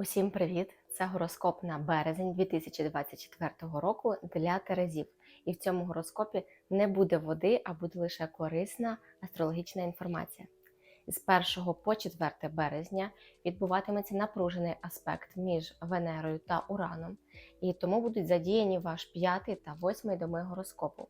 Усім привіт! Це гороскоп на березень 2024 року для Терезів. І в цьому гороскопі не буде води, а буде лише корисна астрологічна інформація. З 1 по 4 березня відбуватиметься напружений аспект між Венерою та Ураном, і тому будуть задіяні ваш п'ятий та восьмий доми гороскопу.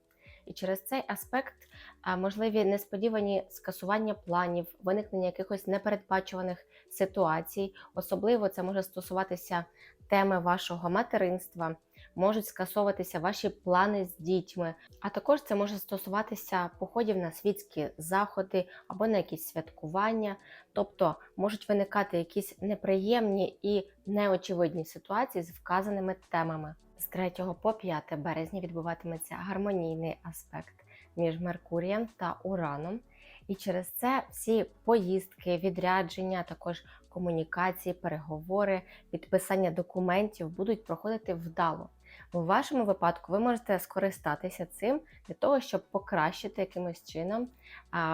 І через цей аспект можливі несподівані скасування планів, виникнення якихось непередбачуваних ситуацій. Особливо це може стосуватися теми вашого материнства, можуть скасовуватися ваші плани з дітьми, а також це може стосуватися походів на світські заходи або на якісь святкування, тобто можуть виникати якісь неприємні і неочевидні ситуації з вказаними темами. З 3 по 5 березня відбуватиметься гармонійний аспект між Меркурієм та Ураном. І через це всі поїздки, відрядження, також комунікації, переговори, підписання документів будуть проходити вдало. У вашому випадку ви можете скористатися цим для того, щоб покращити якимось чином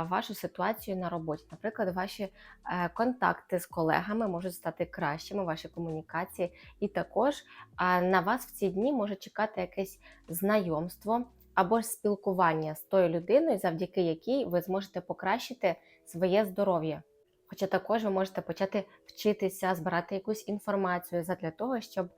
вашу ситуацію на роботі. Наприклад, ваші е, контакти з колегами можуть стати кращими, ваші комунікації, і також на вас в ці дні може чекати якесь знайомство або ж спілкування з тою людиною, завдяки якій ви зможете покращити своє здоров'я. Хоча також ви можете почати вчитися, збирати якусь інформацію для того, щоб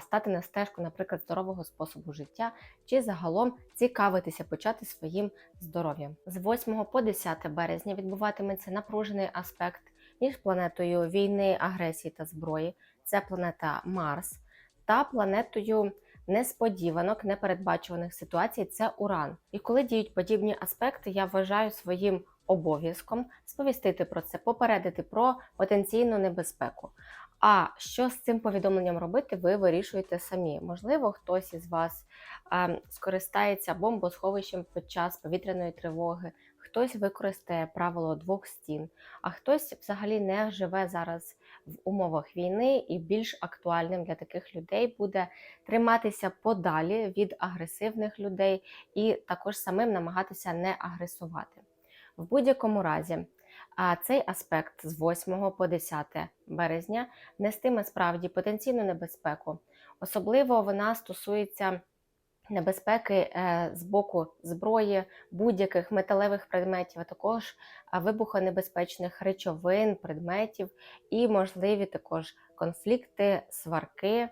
стати на стежку, наприклад, здорового способу життя, чи загалом цікавитися, почати своїм здоров'ям. З 8 по 10 березня відбуватиметься напружений аспект між планетою війни, агресії та зброї. Це планета Марс та планетою несподіванок, непередбачуваних ситуацій це Уран. І коли діють подібні аспекти, я вважаю своїм обов'язком сповістити про це, попередити про потенційну небезпеку. А що з цим повідомленням робити, ви вирішуєте самі. Можливо, хтось із вас е, скористається бомбосховищем під час повітряної тривоги, хтось використає правило двох стін, а хтось взагалі не живе зараз в умовах війни, і більш актуальним для таких людей буде триматися подалі від агресивних людей і також самим намагатися не агресувати. В будь-якому разі, а цей аспект з 8 по 10 березня нестиме справді потенційну небезпеку. Особливо вона стосується небезпеки е, з боку зброї, будь-яких металевих предметів, а також вибухонебезпечних речовин, предметів і можливі також конфлікти, сварки.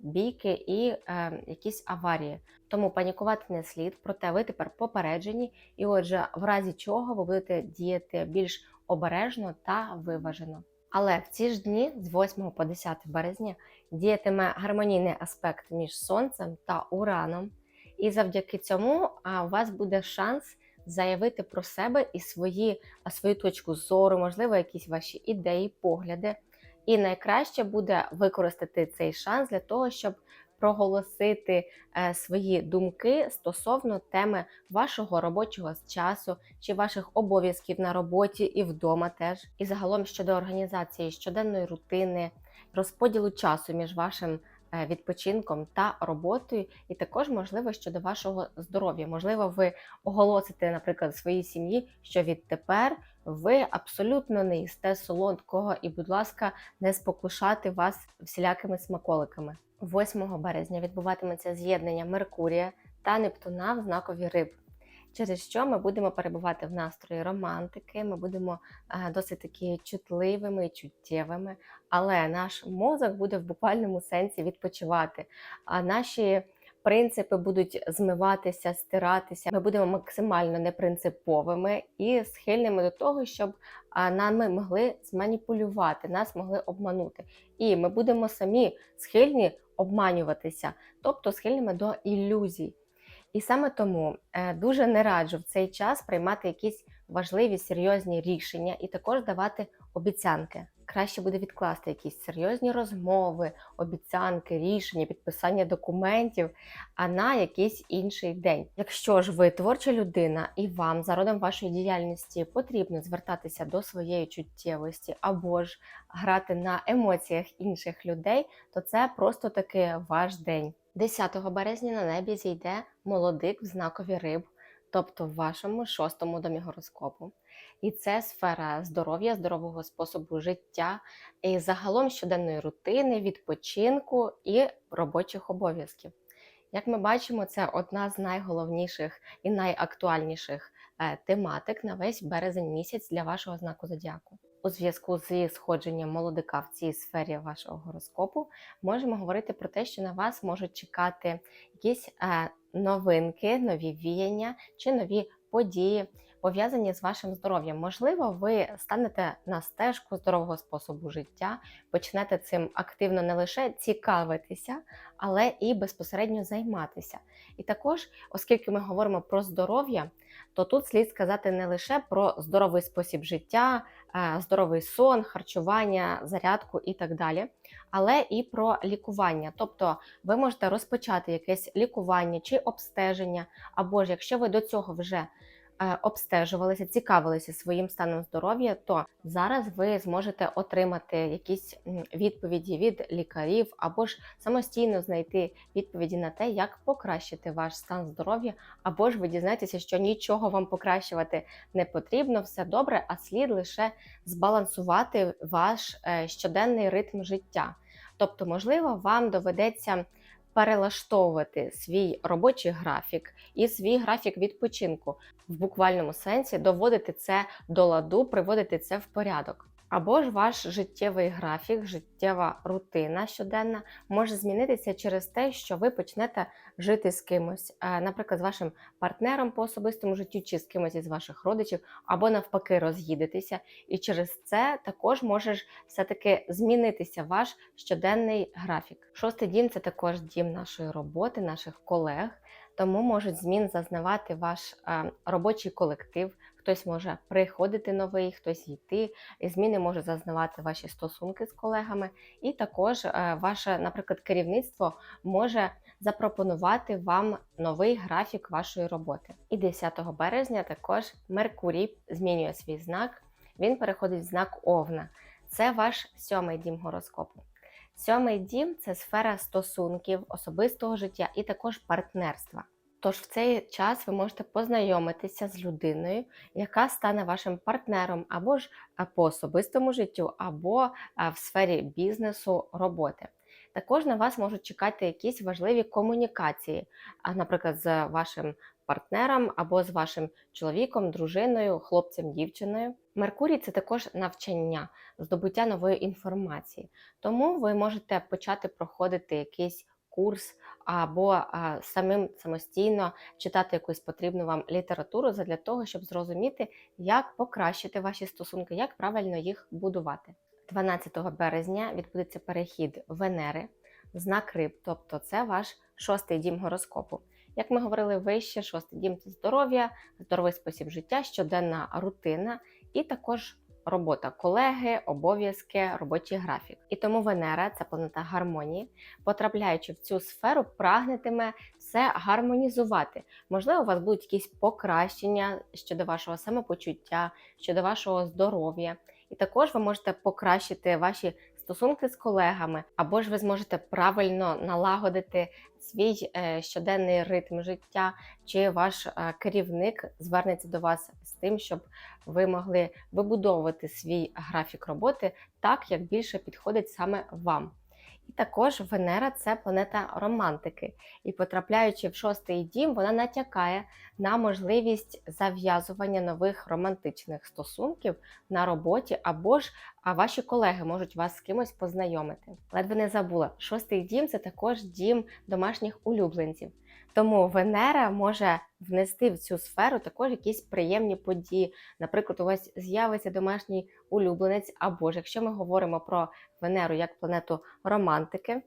Бійки і е, якісь аварії. Тому панікувати не слід, проте ви тепер попереджені, і отже, в разі чого ви будете діяти більш обережно та виважено. Але в ці ж дні, з 8 по 10 березня, діятиме гармонійний аспект між сонцем та ураном, і завдяки цьому у вас буде шанс заявити про себе і свої, свою точку зору, можливо, якісь ваші ідеї, погляди. І найкраще буде використати цей шанс для того, щоб проголосити е, свої думки стосовно теми вашого робочого часу чи ваших обов'язків на роботі і вдома теж. І загалом щодо організації щоденної рутини, розподілу часу між вашим е, відпочинком та роботою, і також можливо щодо вашого здоров'я. Можливо, ви оголосите, наприклад, своїй сім'ї, що відтепер ви абсолютно не їсте солодкого і, будь ласка, не спокушати вас всілякими смаколиками. 8 березня відбуватиметься з'єднання Меркурія та Нептуна в знакові риб, через що ми будемо перебувати в настрої романтики, ми будемо е, досить такі чутливими і чуттєвими, але наш мозок буде в буквальному сенсі відпочивати. А наші принципи будуть змиватися, стиратися. Ми будемо максимально непринциповими і схильними до того, щоб нами могли зманіпулювати, нас могли обманути. І ми будемо самі схильні обманюватися, тобто схильними до ілюзій. І саме тому е, дуже не раджу в цей час приймати якісь важливі серйозні рішення і також давати обіцянки. Краще буде відкласти якісь серйозні розмови, обіцянки, рішення, підписання документів, а на якийсь інший день. Якщо ж ви творча людина і вам за родом вашої діяльності потрібно звертатися до своєї чуттєвості або ж грати на емоціях інших людей, то це просто таки ваш день. 10 березня на небі зійде молодик в знакові риб, тобто в вашому шостому домі гороскопу. І це сфера здоров'я, здорового способу життя, і загалом щоденної рутини, відпочинку і робочих обов'язків. Як ми бачимо, це одна з найголовніших і найактуальніших е, тематик на весь березень місяць для вашого знаку зодіаку. У зв'язку зі сходженням молодика в цій сфері вашого гороскопу можемо говорити про те, що на вас можуть чекати якісь е, новинки, нові віяння чи нові події, пов'язані з вашим здоров'ям. Можливо, ви станете на стежку здорового способу життя, почнете цим активно не лише цікавитися, але і безпосередньо займатися. І також, оскільки ми говоримо про здоров'я, то тут слід сказати не лише про здоровий спосіб життя, е, здоровий сон, харчування, зарядку і так далі, але і про лікування. Тобто ви можете розпочати якесь лікування чи обстеження, або ж якщо ви до цього вже обстежувалися, цікавилися своїм станом здоров'я, то зараз ви зможете отримати якісь відповіді від лікарів, або ж самостійно знайти відповіді на те, як покращити ваш стан здоров'я, або ж ви дізнаєтеся, що нічого вам покращувати не потрібно, все добре, а слід лише збалансувати ваш е, щоденний ритм життя. Тобто, можливо, вам доведеться перелаштовувати свій робочий графік і свій графік відпочинку в буквальному сенсі, доводити це до ладу, приводити це в порядок. Або ж ваш життєвий графік, життєва рутина щоденна може змінитися через те, що ви почнете жити з кимось, е, наприклад, з вашим партнером по особистому життю чи з кимось із ваших родичів, або навпаки, роз'їдетеся. І через це також може все-таки змінитися ваш щоденний графік. Шостий дім це також дім нашої роботи, наших колег. Тому можуть змін зазнавати ваш е, робочий колектив. Хтось може приходити новий, хтось йти. Зміни можуть зазнавати ваші стосунки з колегами, і також е, ваше, наприклад, керівництво може запропонувати вам новий графік вашої роботи. І 10 березня також Меркурій змінює свій знак. Він переходить в знак Овна. Це ваш сьомий дім гороскопу. Сьомий дім це сфера стосунків, особистого життя і також партнерства. Тож в цей час ви можете познайомитися з людиною, яка стане вашим партнером або ж по особистому життю, або в сфері бізнесу роботи. Також на вас можуть чекати якісь важливі комунікації, наприклад, з вашим партнером або з вашим чоловіком, дружиною, хлопцем, дівчиною. Меркурій це також навчання, здобуття нової інформації. Тому ви можете почати проходити якийсь курс або самим самостійно читати якусь потрібну вам літературу для того, щоб зрозуміти, як покращити ваші стосунки, як правильно їх будувати. 12 березня відбудеться перехід Венери знак риб, тобто це ваш шостий дім гороскопу. Як ми говорили вище, шостий дім це здоров'я, здоровий спосіб життя, щоденна рутина і також робота колеги, обов'язки, робочий графік. І тому Венера, це планета гармонії, потрапляючи в цю сферу, прагнетиме все гармонізувати. Можливо, у вас будуть якісь покращення щодо вашого самопочуття, щодо вашого здоров'я. І також ви можете покращити ваші стосунки з колегами, або ж ви зможете правильно налагодити свій е, щоденний ритм життя, чи ваш е, керівник звернеться до вас з тим, щоб ви могли вибудовувати свій графік роботи так, як більше підходить саме вам. І також Венера це планета романтики. І потрапляючи в шостий дім, вона натякає на можливість зав'язування нових романтичних стосунків на роботі, або ж а ваші колеги можуть вас з кимось познайомити. Ледве не забула, шостий дім це також дім домашніх улюбленців. Тому Венера може внести в цю сферу також якісь приємні події. Наприклад, у вас з'явиться домашній улюбленець, або ж якщо ми говоримо про Венеру як планету романтики,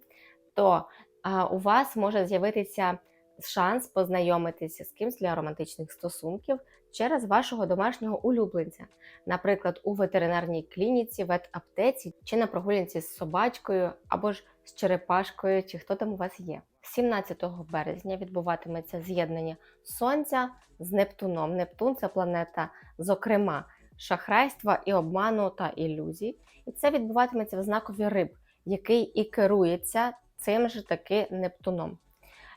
то а, у вас може з'явитися шанс познайомитися з кимсь для романтичних стосунків через вашого домашнього улюбленця, наприклад, у ветеринарній клініці, ветаптеці чи на прогулянці з собачкою, або ж з черепашкою, чи хто там у вас є. 17 березня відбуватиметься з'єднання Сонця з Нептуном. Нептун це планета, зокрема, шахрайства і обману та ілюзій. І це відбуватиметься в знакові риб, який і керується цим же таки Нептуном.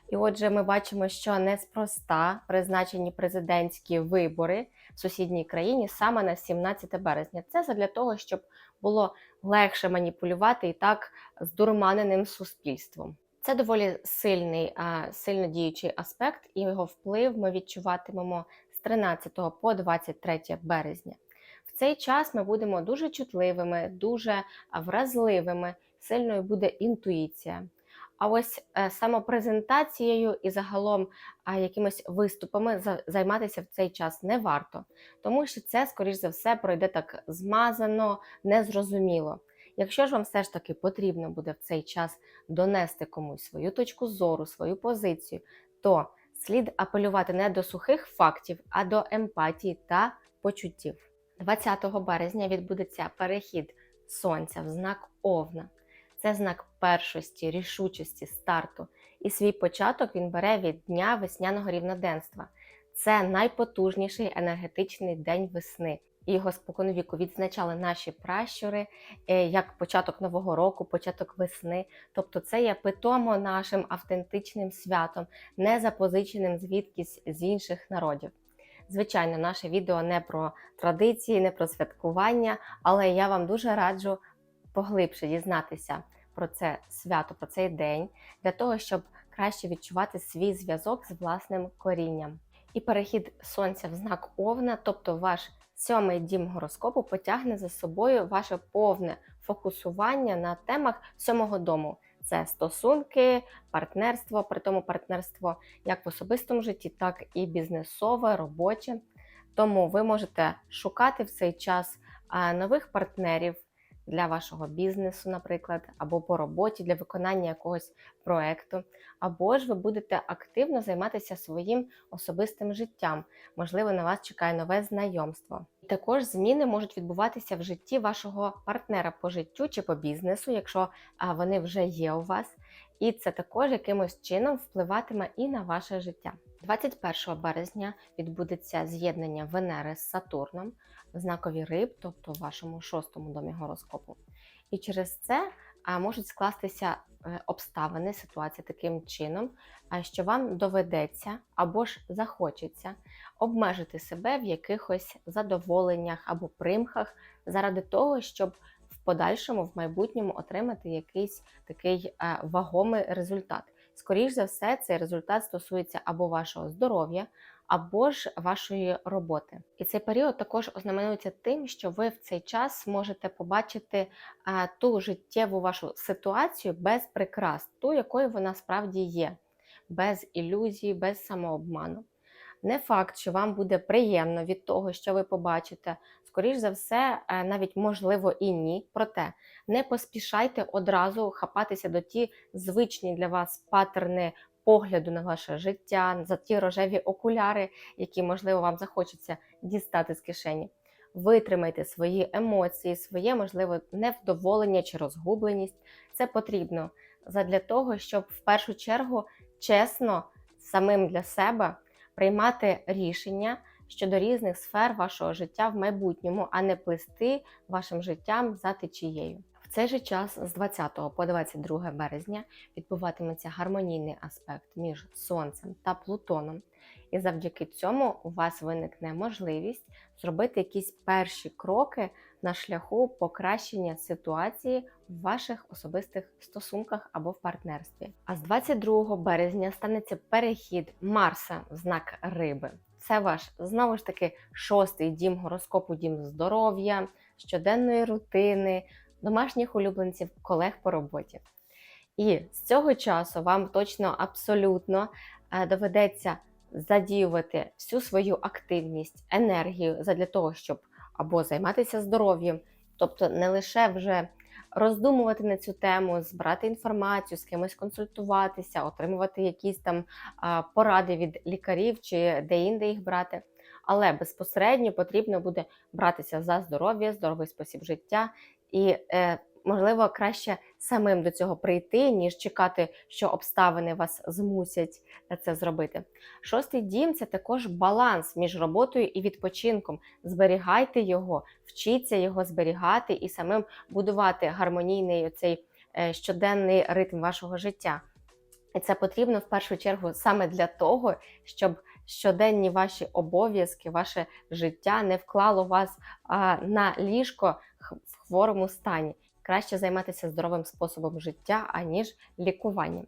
І отже, ми бачимо, що неспроста призначені президентські вибори в сусідній країні саме на 17 березня. Це для того, щоб було легше маніпулювати і так здурманеним суспільством. Це доволі сильний, сильно діючий аспект, і його вплив ми відчуватимемо з 13 по 23 березня. В цей час ми будемо дуже чутливими, дуже вразливими, сильною буде інтуїція. А ось е, самопрезентацією і загалом якимись виступами за- займатися в цей час не варто, тому що це, скоріш за все, пройде так змазано, незрозуміло. Якщо ж вам все ж таки потрібно буде в цей час донести комусь свою точку зору, свою позицію, то слід апелювати не до сухих фактів, а до емпатії та почуттів. 20 березня відбудеться перехід сонця в знак Овна. Це знак першості, рішучості, старту. І свій початок він бере від дня весняного рівноденства. Це найпотужніший енергетичний день весни. Його споконвіку відзначали наші пращури е, як початок нового року, початок весни. Тобто, це є питомо нашим автентичним святом, не запозиченим звідкись з інших народів. Звичайно, наше відео не про традиції, не про святкування, але я вам дуже раджу поглибше дізнатися про це свято, про цей день, для того, щоб краще відчувати свій зв'язок з власним корінням. І перехід сонця в знак Овна, тобто ваш сьомий дім гороскопу, потягне за собою ваше повне фокусування на темах сьомого дому. Це стосунки, партнерство, при тому партнерство як в особистому житті, так і бізнесове, робоче. Тому ви можете шукати в цей час нових партнерів для вашого бізнесу, наприклад, або по роботі для виконання якогось проекту, або ж ви будете активно займатися своїм особистим життям. Можливо, на вас чекає нове знайомство. Також зміни можуть відбуватися в житті вашого партнера по життю чи по бізнесу, якщо вони вже є у вас. І це також якимось чином впливатиме і на ваше життя. 21 березня відбудеться з'єднання Венери з Сатурном знакові риб, тобто в вашому шостому домі гороскопу. І через це можуть скластися е, обставини, ситуація таким чином, що вам доведеться або ж захочеться обмежити себе в якихось задоволеннях або примхах заради того, щоб в подальшому, в майбутньому отримати якийсь такий е, вагомий результат. Скоріш за все, цей результат стосується або вашого здоров'я, або ж вашої роботи. І цей період також ознаменується тим, що ви в цей час можете побачити а, ту життєву вашу ситуацію без прикрас, ту, якою вона справді є, без ілюзій, без самообману. Не факт, що вам буде приємно від того, що ви побачите. Скоріш за все, е, навіть можливо і ні. Проте не поспішайте одразу хапатися до ті звичні для вас паттерни погляду на ваше життя, за ті рожеві окуляри, які, можливо, вам захочеться дістати з кишені. Витримайте свої емоції, своє, можливо, невдоволення чи розгубленість. Це потрібно задля того, щоб в першу чергу чесно самим для себе приймати рішення щодо різних сфер вашого життя в майбутньому, а не плисти вашим життям за течією. Цей же час з 20 по 22 березня відбуватиметься гармонійний аспект між Сонцем та Плутоном. І завдяки цьому у вас виникне можливість зробити якісь перші кроки на шляху покращення ситуації в ваших особистих стосунках або в партнерстві. А з 22 березня станеться перехід Марса в знак риби. Це ваш знову ж таки шостий дім гороскопу, дім здоров'я, щоденної рутини, домашніх улюбленців, колег по роботі. І з цього часу вам точно абсолютно е, доведеться задіювати всю свою активність, енергію для того, щоб або займатися здоров'ям, тобто не лише вже роздумувати на цю тему, збирати інформацію, з кимось консультуватися, отримувати якісь там поради від лікарів чи де-інде їх брати. Але безпосередньо потрібно буде братися за здоров'я, здоровий спосіб життя і е, можливо, краще самим до цього прийти, ніж чекати, що обставини вас змусять це зробити. Шостий дім це також баланс між роботою і відпочинком. Зберігайте його, вчіться його зберігати і самим будувати гармонійний цей щоденний ритм вашого життя. І це потрібно в першу чергу саме для того, щоб щоденні ваші обов'язки, ваше життя не вклало вас а, на ліжко в хворому стані. Краще займатися здоровим способом життя, аніж лікуванням.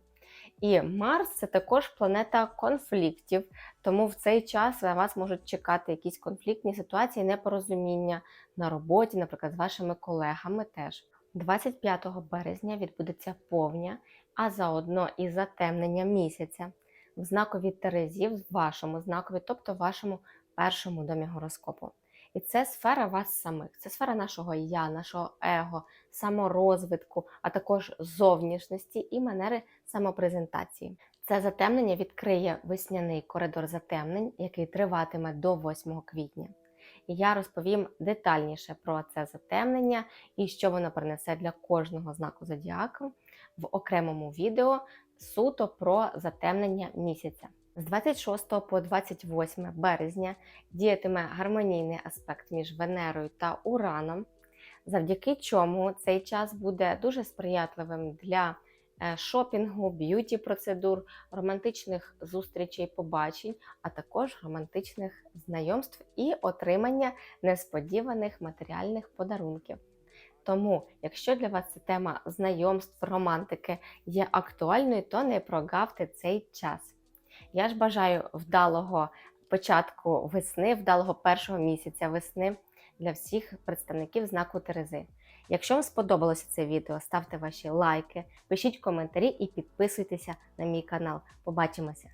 І Марс це також планета конфліктів, тому в цей час на вас можуть чекати якісь конфліктні ситуації, непорозуміння на роботі, наприклад, з вашими колегами теж. 25 березня відбудеться повня, а заодно і затемнення місяця в знакові Терезів, в вашому знакові, тобто в вашому першому домі гороскопу. І це сфера вас самих, це сфера нашого я, нашого его, саморозвитку, а також зовнішності і манери самопрезентації. Це затемнення відкриє весняний коридор затемнень, який триватиме до 8 квітня. І я розповім детальніше про це затемнення і що воно принесе для кожного знаку зодіаку в окремому відео суто про затемнення місяця. З 26 по 28 березня діятиме гармонійний аспект між Венерою та Ураном, завдяки чому цей час буде дуже сприятливим для е, шопінгу, б'юті процедур, романтичних зустрічей, побачень, а також романтичних знайомств і отримання несподіваних матеріальних подарунків. Тому, якщо для вас ця тема знайомств, романтики є актуальною, то не прогавте цей час. Я ж бажаю вдалого початку весни, вдалого першого місяця весни для всіх представників знаку Терези. Якщо вам сподобалося це відео, ставте ваші лайки, пишіть коментарі і підписуйтеся на мій канал. Побачимося!